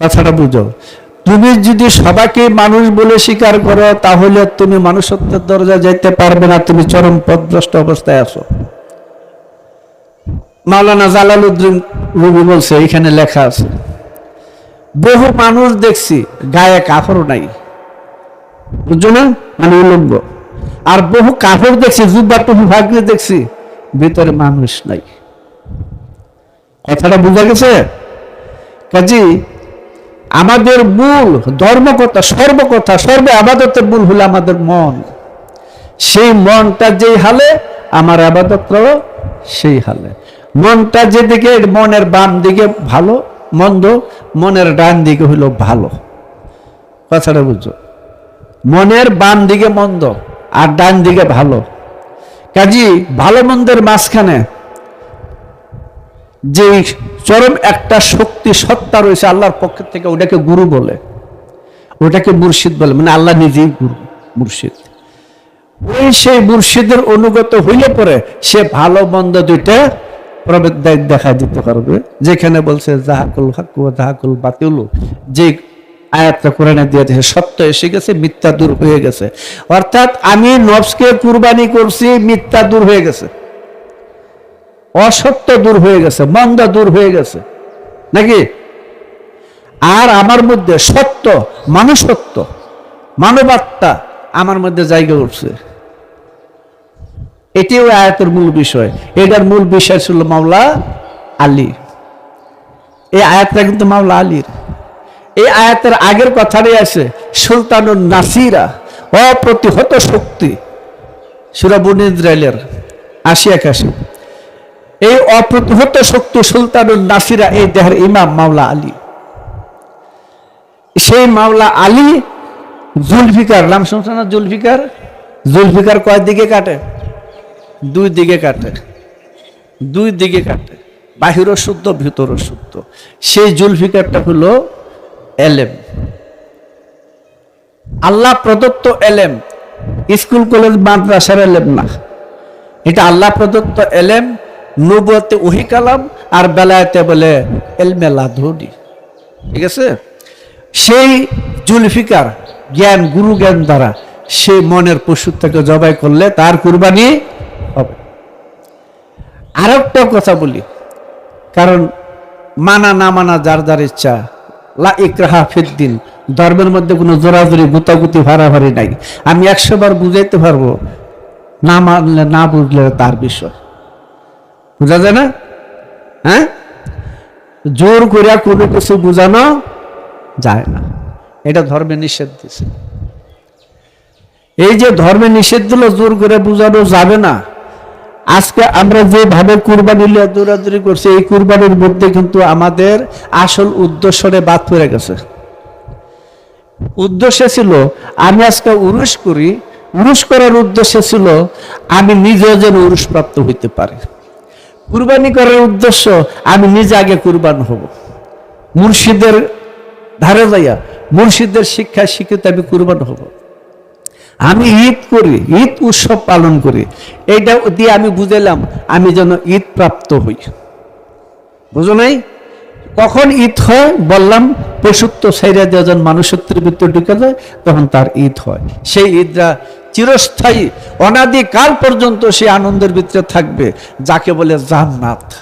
কথাটা বুঝো। তুমি যদি সবাইকে মানুষ বলে স্বীকার করো, তাহলে তুমি মানুষত্বের দরজা যাইতে পারবে না, তুমি চরম পদভ্রষ্ট অবস্থায় আছো। মাওলানা জালালউদ্দিন রবি বলছে, এখানে লেখা আছে, বহু মানুষ দেখছি, গায়ে কাপড় নাই। বুঝছ না? মানে উলঙ্গ। আর বহু কাপড় দেখছি, জুব্বা টুপি ভাগলে দেখছি, ভিতরে মানুষ নাই। কথাটা বোঝা গেছে? কাজী আমাদের মূল ধর্মকথা, সর্বকথা, সর্বে আবাদতের মূল হলো আমাদের মন। সেই মনটা যেই হালে, আমার আবাদতটাও সেই হালে। মনটা যেদিকে, মনের বাম দিকে ভালো, মন্দ, মনের ডান দিকে হইল ভালো। কথাটা বুঝছ? মনের বাম দিকে মন্দ আর ডান দিকে ভালো। কাজী ভালো মন্দের মাঝখানে যে চরম একটা শক্তি সত্তা রয়েছে আল্লাহর পক্ষ থেকে, ওটাকে গুরু বলে। ওটাকে মুর্শিদ বলে মানে আল্লাহ নিজেই গুরু, মুর্শিদ। ওই সেই মুর্শিদের অনুগত হইলে পরে সে ভালো মন্দ দুইটা প্রভেদ দেখ- দিতে পারবে। যেখানে বলছে জাহাকুল হাকু জাহাকুল বাতিল যে আয়াতটা কোরআনে দিয়ে দিয়েছে, সত্য এসে গেছে, মিথ্যা দূর হয়ে গেছে। অর্থাৎ আমি নফসকে কুরবানি করছি, মিথ্যা দূর হয়ে গেছে। অসত্য দূর হয়ে গেছে, মন্দ দূর হয়ে গেছে। নাকি? আর আমার মধ্যে সত্য, মানুষত্ব, মানবাত্মা আমার মধ্যে জায়গা উঠছে। এটিও আয়াতের মূল বিষয়। এটার মূল বিষয় ছিল মাওলা আলী। এই আয়াতটা কিন্তু মাওলা আলীর। এই আয়াতের আগের কথাটাই আছে সুলতানুর নাসিরা, অপ্রতিহত শক্তি। সুরাবুন ইসরায়েলের আশি একাশি। এই অপ্রতিহত শক্তি সুলতানুল নাসিরা, এই দেহের ইমাম মাওলা আলী। সেই মাওলা আলী জুলফিকার, নাম শুনছে না? জুলফিকার? জুলফিকার কয় দিকে কাটে? দুই দিকে কাটে। দুই দিকে কাটে। বাহিরও শুদ্ধ ভিতরও শুদ্ধ সেই জুলফিকারটা হলো এলেম। আল্লাহ প্রদত্ত এলেম। স্কুল, কলেজ, মাদ্রাসার এলেম না। এটা আল্লাহ প্রদত্ত এলেম। নবতে ওহি কালাম আর বেলায়েতে বলে এলমে লাধুনি ঠিক আছে? সেই জুলফিকার জ্ঞান, গুরু জ্ঞান দ্বারা সে মনের পশুটাকে জবাই করলে তার কুরবানি হবে। আরেকটা কথা বলি, কারণ মানা না মানা যার যার ইচ্ছা, লা ইকরাহা ফিদ্দিন, ধর্মের মধ্যে কোনো জোরাজুরি, গুতাগুতি, ভাড়াভাড়ি নাই। আমি একশো বার বুঝাইতে পারব, না মানলে, না বুঝলে তার বিষয়। বুঝা যায় না? হ্যাঁ? জোর করিয়া কোনো কিছু বোঝানো যায় না। এটা ধর্মে নিষেধ দিছে। এই যে ধর্মে নিষেধ দিল, জোর করে বোঝানো যাবে না। আজকে আমরা যেভাবে কুরবানি দৌড়াদৌড়ি করছি, এই কুরবানির মধ্যে কিন্তু আমাদের আসল উদ্দেশ্যরে বাদ পড়ে গেছে। উদ্দেশ্য ছিল, আমি আজকে উরুষ করি উরুষ করার উদ্দেশ্য ছিল, আমি নিজেও যেন উরুষ প্রাপ্ত হইতে পারি। কুরবানি করার উদ্দেশ্য, আমি নিজে আগে কুরবান হব। মুর্শিদের ধারে যাইয়া, মুর্শিদের শিক্ষায় শিক্ষিত আমি কুরবান হব। আমি ঈদ করি, ঈদ উৎসব পালন করি। এইটা দিয়ে আমি বুঝাইলাম, আমি যেন ঈদ প্রাপ্ত হই। বুঝো নাই? কখন ঈদ হয় বললাম, পশুত্ব সাইরা যখন মানুষত্বের ভিতরে ঢুকে যায়, তখন তার ঈদ হয়। সেই ঈদরা চিরস্থায়ী, অনাদিকাল পর্যন্ত সে আনন্দের ভিতরে থাকবে। যাকে বলে জান্নাত,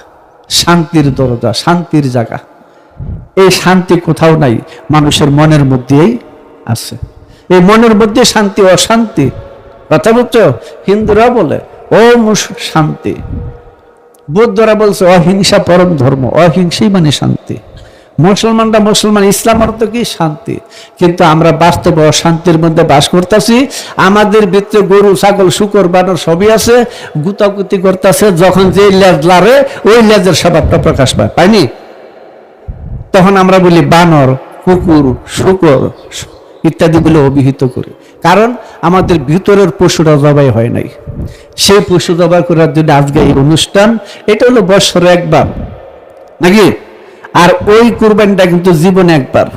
শান্তির দরজা, শান্তির জায়গা। এই শান্তি কোথাও নাই, মানুষের মনের মধ্যেই আছে। এই মনের মধ্যে শান্তি, অশান্তি, কথা বলছো হিন্দুরা বলে, ও মুস- শান্তি। বৌদ্ধরা বলছে, অহিংসা পরম ধর্ম, অহিংসাই মানে শান্তি। মুসলমানরা মুসলমান, ইসলাম অর্থ কি শান্তি? কিন্তু আমরা বাস্তব অশান্তির মধ্যে বাস করতেছি। আমাদের ভিতরে গরু, ছাগল, শুকর, বানর সবই আছে। গুতাগুতি করতেছে, যখন যে লেজ লারে ওই লেজের স্বভাবটা প্রকাশ পায়। পাইনি? তখন আমরা বলি বানর, কুকুর, শুকর, ইত্যাদি অভিহিত করি। কারণ আমাদের ভিতরের পশুরা জবাই হয় নাই। সেই পশু জবাই করার জন্য আজকে এই অনুষ্ঠান, এটা হলো বৎসরে একবার। নাকি? আর ওই কুরবানিটা কিন্তু জীবনে একবার।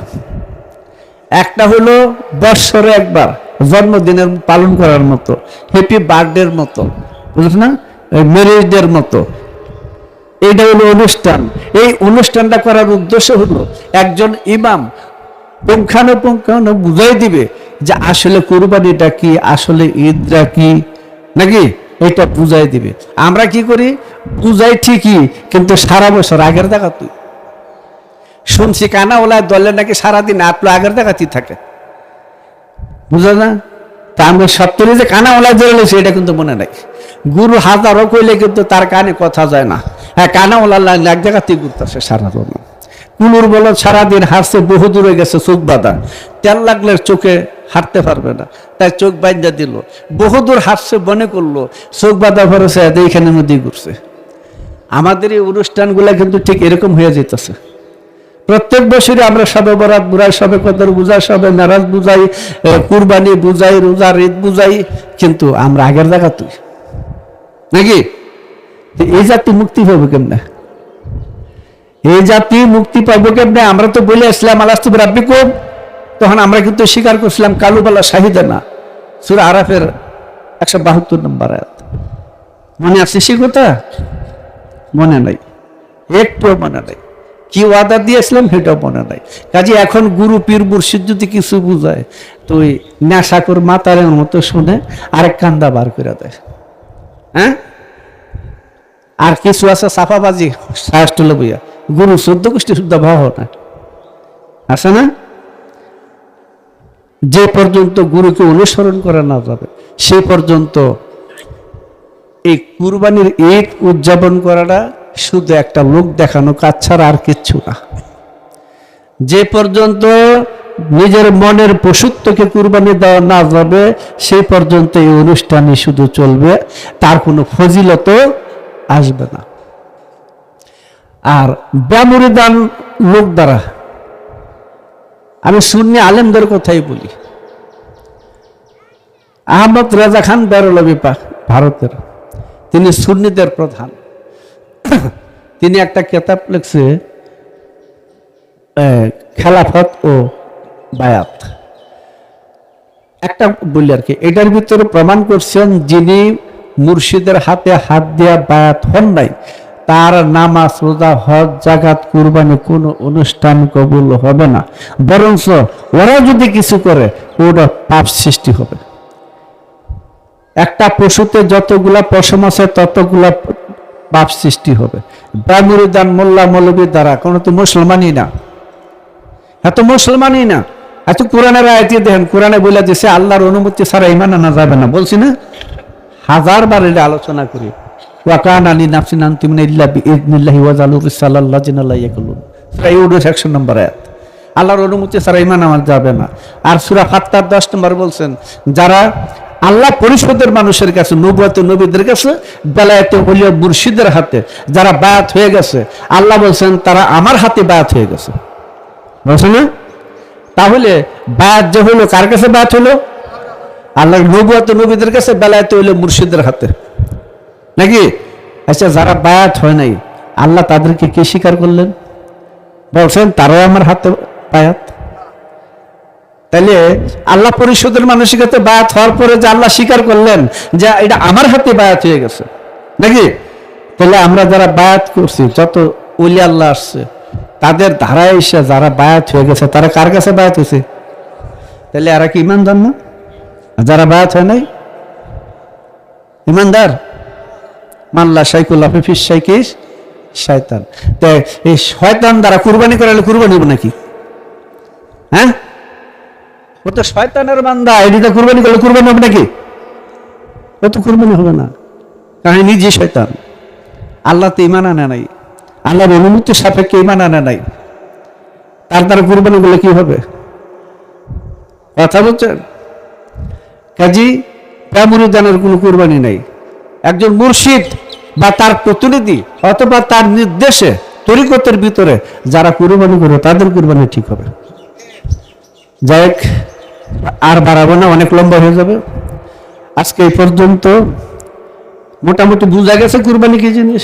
একটা হলো বৎসরে একবার, জন্মদিনের পালন করার মতো হ্যাপি বার্থডের মতো বুঝছ না? ম্যারেজদের মতো। এটা হলো অনুষ্ঠান। এই অনুষ্ঠানটা করার উদ্দেশ্য হলো একজন ইমাম পুঙ্খানুপুঙ্খানু বুঝাই দিবে যে আসলে কোরবানিটা কি, আসলে ঈদটা কি, নাকি? এটা বুঝাই দিবে। আমরা কি করি? বুঝাই ঠিকই, কিন্তু সারা বছর আগের দেখা তুই। শুনছি কানা ওলা দলে নাকি সারাদিন আপলো আগের দেখাতেই থাকে। বুঝলো না? তা আমরা সপ্তমে যে কানা ওলা লেছি এটা কিন্তু মনে নাই। গুরু হাজারও কইলে কিন্তু তার কানে কথা যায় না। হ্যাঁ কানা ওলা এক জায়গাতেই ঘুরতেছে সারা জন্য কুলুর বলো সারাদিন হারছে বহু দূরে গেছে চোখ বাঁধা। তেল লাগলে চোখে হাঁটতে পারবে না। তাই চোখ বাঁধা দিল। বহুদূর হারছে মনে করল, চোখ বাঁধা ভরেছে এইখানের মধ্যেই ঘুরছে। আমাদের এই অনুষ্ঠানগুলো কিন্তু ঠিক এরকম হয়ে যেতেছে প্রত্যেক বছরই আমরা সবে বরাত বুড়াই, সবে কদর বুঝাই, সবে মেরাজ বুঝাই কুরবানি বুঝাই, রোজা ঈদ বুঝাই, কিন্তু আমরা আগের জায়গা তুই। নাকি? এই জাতি মুক্তি পাবো কেমনে? এই জাতি মুক্তি পাবো কেমনে? আমরা তো বলে আসলাম, আলাস্তু রাব্বিকুম তখন আমরা কিন্তু স্বীকার করছিলাম, কালুবালা শাহিদা না সুরা আরাফের একশো বাহাত্তর নম্বর মনে আছে সে কথা? মনে নাই। একটু মনে নাই। কি ওয়াদা দিয়েছিলাম সেটাও মনে নাই। কাজে এখন গুরু পীর মুর্শিদ যদি কিছু বুঝায়, তো ওই নেশাকর মাতারের মতো শুনে আরেক কান্দা বার করে দেয়। হ্যাঁ? আর কিছু আছে সাফাবাজি সাহসটলে বইয়া গুরু চোদ্দ গোষ্ঠী শুদ্ধ ভাব না। আছে না? যে পর্যন্ত গুরুকে অনুসরণ করা না যাবে, সে পর্যন্ত এই কুরবানির ঈদ উদযাপন করাটা শুধু একটা লোক দেখানো কাজ ছাড়া আর কিচ্ছু না। যে পর্যন্ত নিজের মনের পশুত্বকে কুরবানি দেওয়া না যাবে, সেই পর্যন্ত এই অনুষ্ঠানই শুধু চলবে, তার কোনো ফজিলত আসবে না। আর ব্যামুরিদান লোক দ্বারা, আমি শূন্য আলেমদের কথাই বলি। আহমদ রাজা খান বেরলবি ভারতের, তিনি সুন্নিদের প্রধান। তিনি একটা কেতাব লিখছে খেলাফত ও বায়াত। একটা বলি আর কি, এটার ভিতরে প্রমাণ করছেন যিনি মুর্শিদের হাতে হাত দেয়া বায়াত হন নাই, তার নামাজ, রোজা, হজ জাগাত কুরবানি কোনো অনুষ্ঠান কবুল হবে না। বরঞ্চ ওরা যদি কিছু করে, ওটা পাপ সৃষ্টি হবে। একটা পশুতে যতগুলা পশম আছে, ততগুলা পাপ সৃষ্টি হবে। ব্রাহ্মণদান মোল্লা মৌলবীর দ্বারা, কোনো তো মুসলমানই না। এত মুসলমানই না। এত কোরআনের আয়তি দেখেন, কোরআনে বলে দিছে আল্লাহর অনুমতি ছাড়া ইমান আনা যাবে না। বলছি না হাজার বার এটা আলোচনা করি। ওয়াকান আলী নাফসিন আন্তিমিন ইল্লা বিইذনিল্লাহি ওয়া জিনাল্লাহ 100 নম্বর আয়াত। আল্লাহর অনুমতি ছাড়া ইমান আমার যাবে না। আর সূরা ফাত্তার 10 নম্বর বলছেন, যারা আল্লাহ পরিষদের মানুষের কাছে, নবুয়ত নবীদের কাছে, বেলায়েতে ওলিয়া মুর্শিদের হাতে যারা বায়াত হয়ে গেছে, আল্লাহ বলছেন, তারা আমার হাতে বায়াত হয়ে গেছে। বলছে না? তাহলে বায়াত যে হলো, কার কাছে বায়াত হলো? আল্লাহ নবুয়ত নবীদের কাছে, বেলায়েতে হইল মুর্শিদের হাতে। নাকি? আচ্ছা যারা বায়াত হয় নাই, আল্লাহ তাদেরকে কে স্বীকার করলেন? বলছেন, তারাও আমার হাতে বায়াত। তাহলে আল্লাহ পরিষদের মানসিকতা বায়াত হওয়ার পরে যে আল্লাহ স্বীকার করলেন যে এটা আমার হাতে বায়াত হয়ে গেছে, নাকি? তাহলে আমরা যারা বায়াত করছি, যত ওলি আল্লাহ আসছে, তাদের ধারায় এসে যারা বায়াত হয়ে গেছে, তারা কার কাছে বায়াত হয়েছে? তাহলে এরা কি ইমানদার না? যারা বায়াত হয় নাই? ইমানদার? মাল্লা সাইকুল আফিফিস সাইকিস শয়তান তো এই শয়তান দ্বারা কুরবানি করালে কুরবানি হবে নাকি? হ্যাঁ? ও তো শয়তানের বান্দা এদিকে কুরবানি করলে, কুরবানি হবে নাকি? ও তো কুরবানি হবে না। কারণ নিজে শয়তান, আল্লাহ তো ইমান আনে নাই। আল্লাহর অনুমতি সাপেক্ষে ইমান আনে নাই। তার দ্বারা কুরবানি করলে কি হবে? কথা বলছেন? কাজী প্রামুরিদানের কোনো কুরবানি নাই। একজন মুর্শিদ বা তার প্রতিনিধি অথবা তার নির্দেশে তরিকতের ভিতরে যারা কুরবানি করে, তাদের কুরবানি ঠিক হবে। যাই আর বাড়াবো না, অনেক লম্বা হয়ে যাবে। আজকে এই পর্যন্ত মোটামুটি বোঝা গেছে কুরবানি কি জিনিস।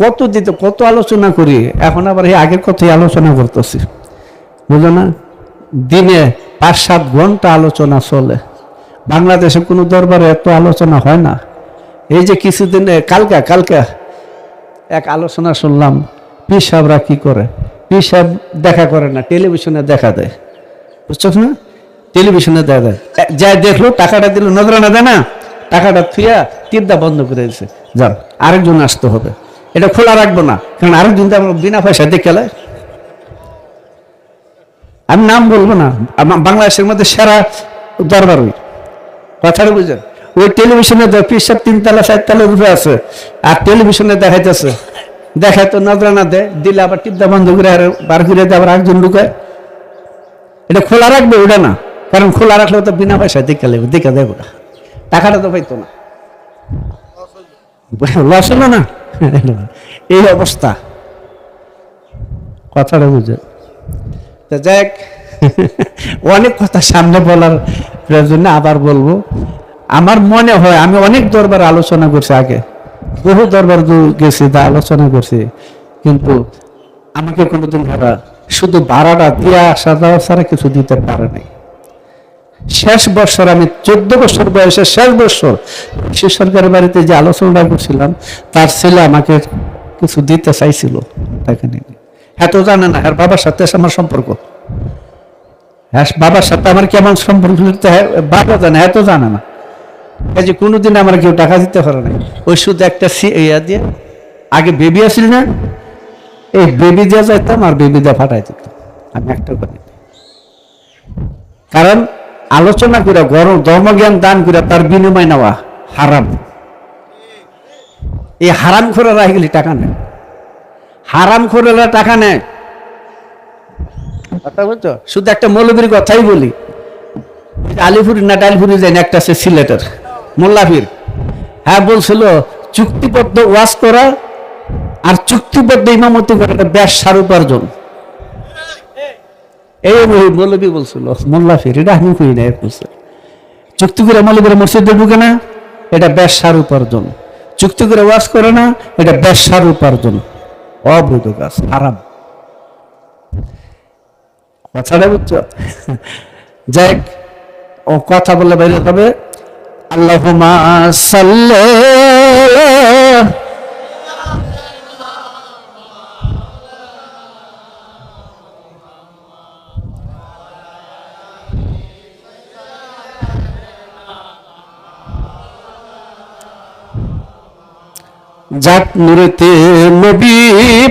কত দিতে, কত আলোচনা করি, এখন আবার এই আগের কথাই আলোচনা করতেছি। বুঝো না, দিনে পাঁচ, সাত ঘণ্টা আলোচনা চলে। বাংলাদেশে কোনো দরবারে এত আলোচনা হয় না। এই যে কিছুদিন কালকা কালকা এক আলোচনা শুনলাম, পীর সাহেবরা কি করে? পীর সাহেব দেখা করে না, টেলিভিশনে দেখা দেয়। বুঝছ না? টেলিভিশনে দেয় এ- যা দেখল, টাকাটা দিল, নজরানা দেয় না। টাকাটা থুয়া তীরদা বন্ধ করে দিয়েছে যান, আরেকজন আসতে হবে। এটা খোলা রাখব না, কারণ আরেকজন তো আমার বিনা পয়সা দেখে লাই। আমি নাম বলব না বাংলাদেশের মধ্যে সেরা দরবার ওই। কথাটা বুঝেন ওই টেলিভিশনে পিসাব তিনতলা চারতলার উপরে আছে, আর টেলিভিশনে দেখাইতেছে। দেখায় তো নজরানা দেয়, দিলে আবার টিপদা বন্ধ করে আর বার করে দেয়, আবার একজন ঢুকায়। এটা খোলা রাখবে, ওটা না। কারণ খোলা রাখলে তো বিনা পয়সায় দেখে নেবে দেখে দেবো না। টাকাটা তো পাইতো না। লস হলো না? এই অবস্থা। কথাটা বুঝে। তা যাক অনেক কথা সামনে বলার প্রয়োজন আবার বলব। আমার মনে হয়, আমি অনেক দরবার আলোচনা করছি আগে। বহু দরবার গেছি, তা আলোচনা করছি। কিন্তু আমাকে কোনোদিন ভাড়া শুধু ভাড়াটা দিয়ে আসা দেওয়া ছাড়া কিছু দিতে পারে নাই। শেষ বছর আমি চোদ্দ বছর বয়সে শেষ বছর সে সরকারের বাড়িতে যে আলোচনা করছিলাম তার ছেলে আমাকে কিছু দিতে চাইছিল। তাকে নিয়ে এত জানে না আর বাবার সাথে আমার সম্পর্ক। হ্যাঁ বাবার সাথে আমার কেমন সম্পর্ক হয়, বাবা জানে এত জানে না। এই যে কোনোদিন আমার কেউ টাকা দিতে পারে না ওই শুধু একটা ইয়া দিয়ে আগে বেবি আসিল না এই বেবি দিয়ে যাইতাম আর বেবি দিয়ে ফাটাই দিতাম। আমি একটা কারণ আলোচনা করে ধর্মজ্ঞান দান করে তার বিনিময় নেওয়া হারাম। এই হারাম করে রাখলে টাকা নেয়। হারাম খোরেরা টাকা নেয়। বলছো? শুধু একটা মৌলবীর কথাই বলি। আলিপুরি না ডালিপুরি জানি একটা আছে সিলেটের মোল্লাফির। হ্যাঁ বলছিল চুক্তিবদ্ধ ওয়াজ করা আর চুক্তিবদ্ধ ইমামতি করা একটা ব্যবসার উপার্জন। এই মৌলবী বলছিল মোল্লাফির এটা আমি কই না চুক্তি করে মসজিদে ঢুকে না, এটা ব্যবসার উপার্জন। চুক্তি করে ওয়াজ করে না, এটা ব্যবসার উপার্জন। অবৈধ কাজ, হারাম। কথাটা বুঝছ? যাই কথা বলে বাইরে তবে আল্লাহ জাত নূরেতে নবী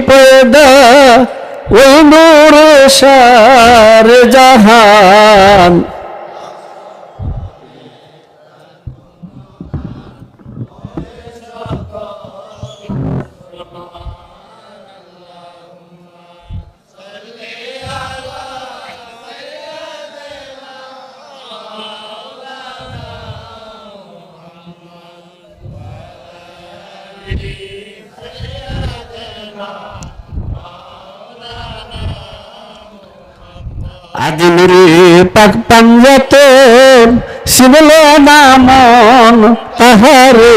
পয়দা ওই নূর সার জাহান। আদিনুরে পাক পাঞ্জাতে শিবল নামন তাহারে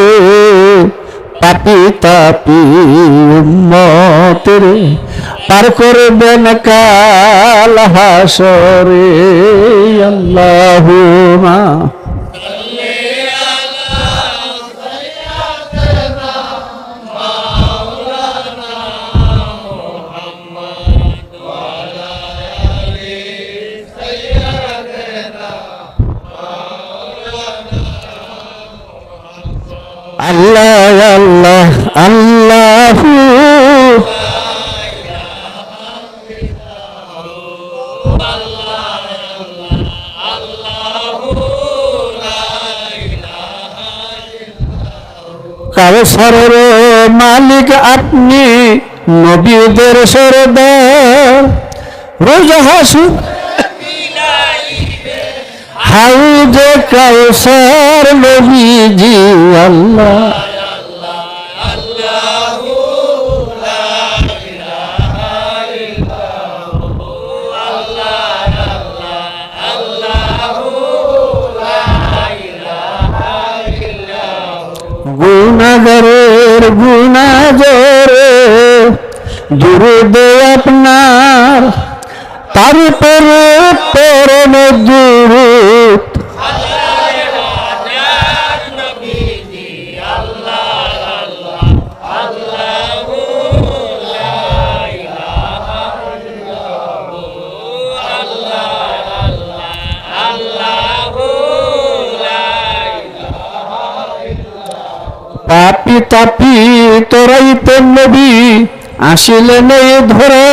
পাপি তাপি উম্মতের পার করবেন কাল হাসরে। আল্লাহুমা আল্লাহ আল্লাহ আল্লাহ। কারসরের মালিক আপনি নবীদের সরদার? রোজা হাসু হাউজে কাউসার নবীজি আল্লাহ। গুণাগারের গুণাজরে দুরুদ আপনার তার উপরে পরম দুরুদ তাপি তোরাই নবী আসিলেন ধরে।